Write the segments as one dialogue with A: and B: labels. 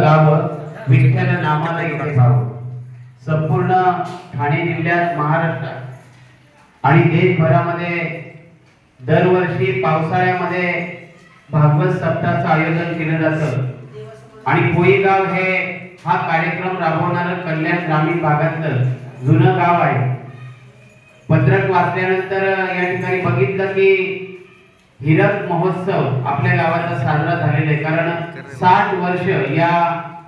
A: गाव विठ्ठल नामाला इथे जावं संपूर्ण ठाणे जिल्ह्यात महाराष्ट्रात आणि देशभरामध्ये दरवर्षी पावसाळ्यामध्ये भागवत सप्ताहाचं आयोजन केलं जातं. आणि कोळीगाव हे हा कार्यक्रम राबवणारं कल्याण ग्रामीण भागातलं जुनं गाव आहे. पत्रक वाचल्यानंतर या ठिकाणी बघितलं की हिरक महोत्सव आपल्या गावाचा साजरा झालेला आहे. कारण साठ वर्ष या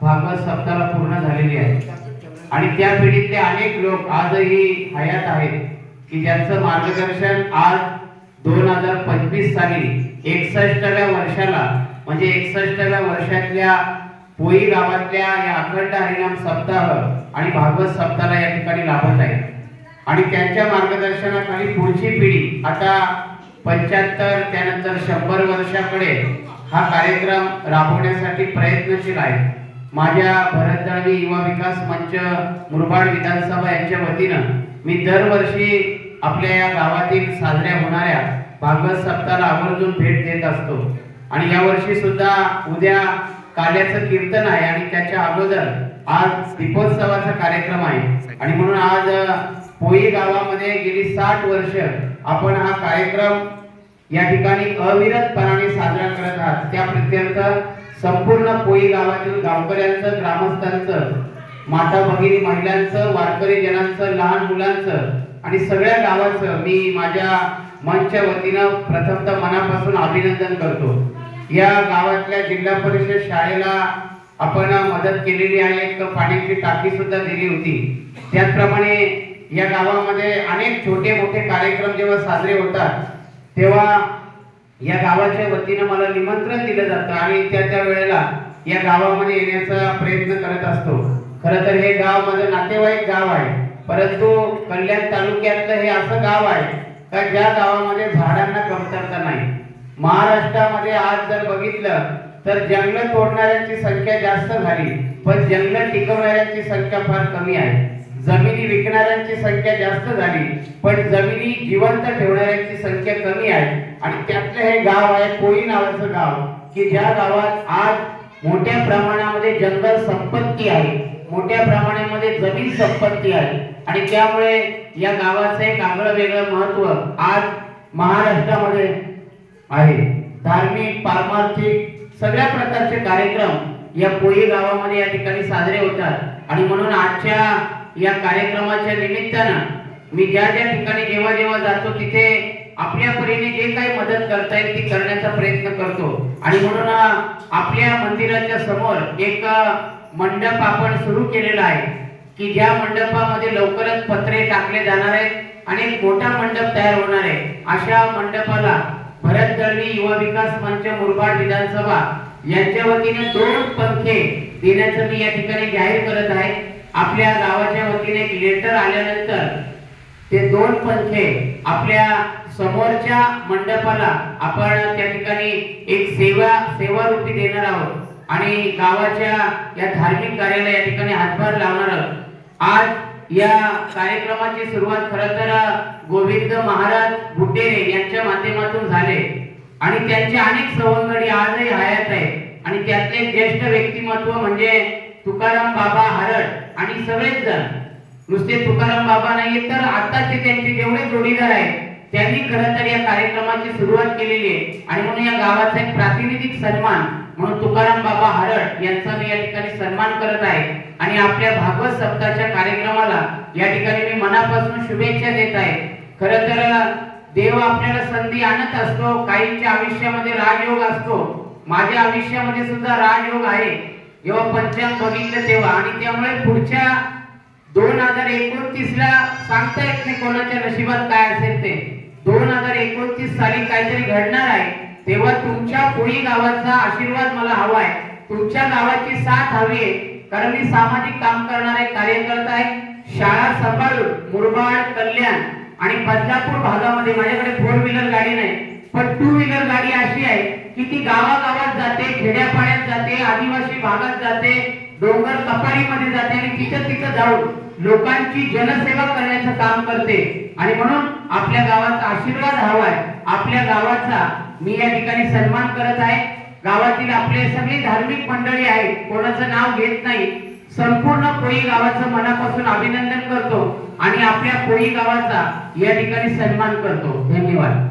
A: भागवत सप्ताहाला पूर्ण झालेली आहे. आणि त्या पिढीतले अनेक लोक आजही हयात आहेत की ज्यांचं मार्गदर्शन आज दोन हजार पंचवीस साली एकसष्टव्या वर्षाला म्हणजे एकसष्टव्या वर्षातल्या पोई गावातल्या या अखंड हरिनाम सप्ताह आणि भागवत सप्ताहाला या ठिकाणी लाभत आहे. आणि त्यांच्या मार्गदर्शनाखाली पुढची पिढी आता पंच्याहत्तर त्यानंतर शंभर वर्षाकडे हा कार्यक्रम राबवण्यासाठी प्रयत्नशील आहे. माझ्या भरत दळवी युवा विकास मंच मुरबाड विधानसभा यांच्या वतीनं मी दरवर्षी आपल्या या गावातील साजऱ्या होणाऱ्या भागवत सप्ताहाला आवर्जून भेट देत असतो. आणि यावर्षी सुद्धा उद्या काल्याचं कीर्तन आहे आणि त्याच्या अगोदर आज दीपोत्सवाचा कार्यक्रम आहे. आणि म्हणून आज पोई गावामध्ये गेली साठ वर्ष आपण हा कार्यक्रम या ठिकाणी अविरतपणाने साजरा करत आहात. त्या प्रित्यर्थ संपूर्ण कोळी गावातील गावकऱ्यांचं ग्रामस्थांचं माता भगिनी महिलांचं वारकरी जनांचं लहान मुलांचं आणि सगळ्या गावाचं मी माझ्या मंचच्या वतीनं प्रथमतः मनापासून अभिनंदन करतो. या गावातल्या जिल्हा परिषद शाळेला आपण मदत केलेली आहे. एक पाण्याची टाकी सुद्धा दिली होती. त्याचप्रमाणे या गावामध्ये अनेक छोटे मोठे कार्यक्रम जेव्हा साजरे होतात तेव्हा या गावाच्या वतीनं मला निमंत्रण दिलं जातं आणि त्या त्या वेळेला या गावामध्ये येण्याचा प्रयत्न करत असतो. खरं तर हे गाव माझं नातेवाईक गाव आहे. परंतु कल्याण तालुक्यातलं हे असं गाव आहे का ज्या गावामध्ये झाडांना कमतरता नाही. महाराष्ट्रामध्ये आज जर बघितलं तर जंगल तोडणाऱ्यांची संख्या जास्त झाली पण जंगल टिकवणाऱ्यांची संख्या फार कमी आहे. जमिनी विकणाऱ्यांची संख्या जास्त झाली पण जमिनी जिवंत ठेवणाऱ्यांची संख्या कमी आहे. आणि त्यातलं हे गाव आहे कोळी नावाचं गाव की ज्या गावात आज मोठ्या प्रमाणामध्ये जंगल संपत्ती आहे. मोठ्या प्रमाणामध्ये जमीन संपत्ती आहे. आणि त्यामुळे या गावाचं एक आगळं वेगळं महत्त्व आज महाराष्ट्रामध्ये आहे. धार्मिक पारमार्थिक सगळ्या प्रकारचे कार्यक्रम या कोळी गावामध्ये या ठिकाणी साजरे होतात. आणि म्हणून आजच्या या कार्यक्रमाच्या निमित्तानं मी ज्या ज्या ठिकाणी जेव्हा जेव्हा जातो तिथे आपल्या परीने जे काही मदत करता येईल ती करण्याचा प्रयत्न करतो. आणि म्हणून आपल्या मंदिराच्या समोर एक मंडप आपण सुरू केलेला आहे की ज्या मंडपामध्ये लवकरच पत्रे टाकले जाणार आहेत आणि एक मोठा मंडप तयार होणार आहे. अशा मंडपाला भरत दळवी युवा विकास मंच मुरबाड विधानसभा यांच्या वतीने दोन पंखे देण्याचं मी या ठिकाणी जाहीर करत आहे. आपल्या गावाच्या वतीने एक लेटर आल्यानंतर ते दोन पंखे आपल्या समोरच्या मंडपाला आपण त्या ठिकाणी एक सेवा सेवा रूपी देणार आहोत. आणि गावाच्या या धार्मिक कार्याला या ठिकाणी हातभार लावणार आहोत. आज या कार्यक्रमाची सुरुवात खर तर गोविंद महाराज बुटेरे यांच्या माध्यमातून झाले. आणि त्यांचे अनेक सवंगडी आजही हयात आहे आणि त्यातले ज्येष्ठ व्यक्तिमत्व म्हणजे तुकाराम बाबा हरड आणि सगळेच जण. नुसते तुकाराम बाबा नाही तर आताचे त्यांचे जेवढे जोडीदार आहेत त्यांनी खरं तर या कार्यक्रमाची सुरुवात केलेली आहे. आणि म्हणून या गावाचा एक प्रातिनिधिक सन्मान म्हणून तुकाराम बाबा हरड यांचा मी या ठिकाणी सन्मान करत आहे. आणि आपल्या भागवत सप्ताहाच्या कार्यक्रमाला या ठिकाणी मी मनापासून शुभेच्छा देत आहे. खरं तर देव आपल्याला संधी आणत असतो काहींच्या आयुष्यामध्ये राजयोग असतो. माझ्या आयुष्यामध्ये सुद्धा राजयोग आहे. जेव्हा पंचांग बघितलं तेव्हा. आणि त्यामुळे पुढच्या दोन हजार एकोणतीस ला सांगता येत नाही कोणाच्या नशिबात काय असेल ते. दोन हजार एकोणतीस साली काहीतरी घडणार आहे. तेव्हा तुमच्या कोळी गावाचा आशीर्वाद मला हवा आहे. तुमच्या गावाची साथ हवी आहे. कारण मी सामाजिक काम करणारे कार्यकर्ता आहे. शाळा सांभाळून मुरबाड कल्याण आणि बदलापूर भागामध्ये माझ्याकडे फोर व्हीलर गाडी नाही. पण टू व्हीलर गाडी अशी आहे की ती गावा जाते आदिवासी भागात जाते डोंगर सफारीमध्ये जाते आणि तिथं तिथं जाऊन लोकांची जनसेवा करण्याचं काम करते. आणि म्हणून आपल्या गावाचा आशीर्वाद हवाय. आपल्या गावाचा मी या ठिकाणी सन्मान करत आहे. गावातील आपले सगळी धार्मिक मंडळी आहेत. कोणाचं नाव घेत नाही. संपूर्ण कोळी गावाचं मनापासून अभिनंदन करतो आणि आपल्या कोळी गावाचा या ठिकाणी सन्मान करतो. धन्यवाद.